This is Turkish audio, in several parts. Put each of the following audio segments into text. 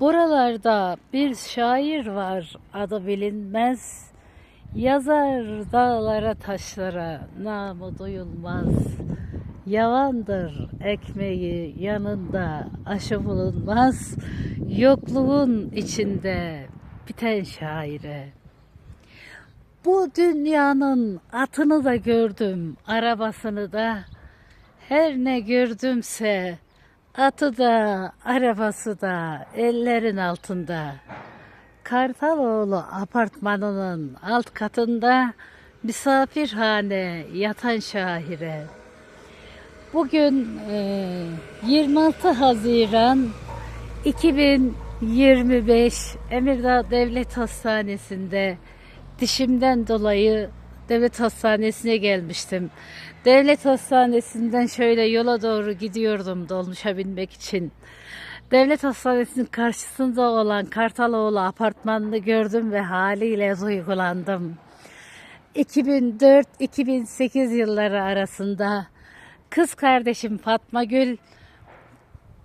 Buralarda bir şair var adı bilinmez. Yazar dağlara taşlara namı duyulmaz. Yavandır ekmeği yanında aşı bulunmaz. Yokluğun içinde biten şaire. Bu dünyanın atını da gördüm, arabasını da. Her ne gördümse atı da, arabası da ellerin altında. Kartaloğlu apartmanının alt katında misafirhane yatan şahire. Bugün e, 26 Haziran 2025 Emirdağ Devlet Hastanesi'nde dişimden dolayı devlet hastanesine gelmiştim. Devlet hastanesinden şöyle yola doğru gidiyordum dolmuşa binmek için. Devlet hastanesinin karşısında olan Kartaloğlu apartmanını gördüm ve haliyle duygulandım. 2004-2008 yılları arasında kız kardeşim Fatma Gül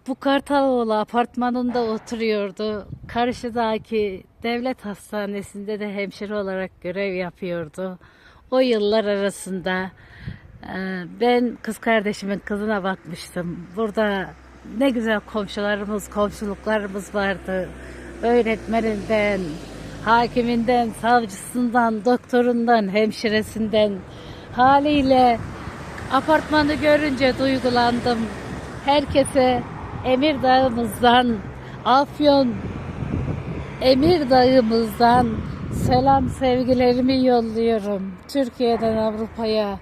bu Kartaloğlu apartmanında oturuyordu. Karşıdaki devlet hastanesinde de hemşire olarak görev yapıyordu. O yıllar arasında e, ben kız kardeşimin kızına bakmıştım. Burada ne güzel komşularımız, komşuluklarımız vardı. Öğretmeninden, hakiminden, savcısından, doktorundan, hemşiresinden haliyle apartmanı görünce duygulandım. Herkese Emirdağ'ımızdan, Afyon Emirdağ'ımızdan selam sevgilerimi yolluyorum. Türkiye'den Avrupa'ya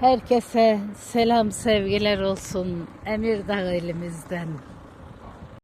herkese selam sevgiler olsun Emirdağ elimizden.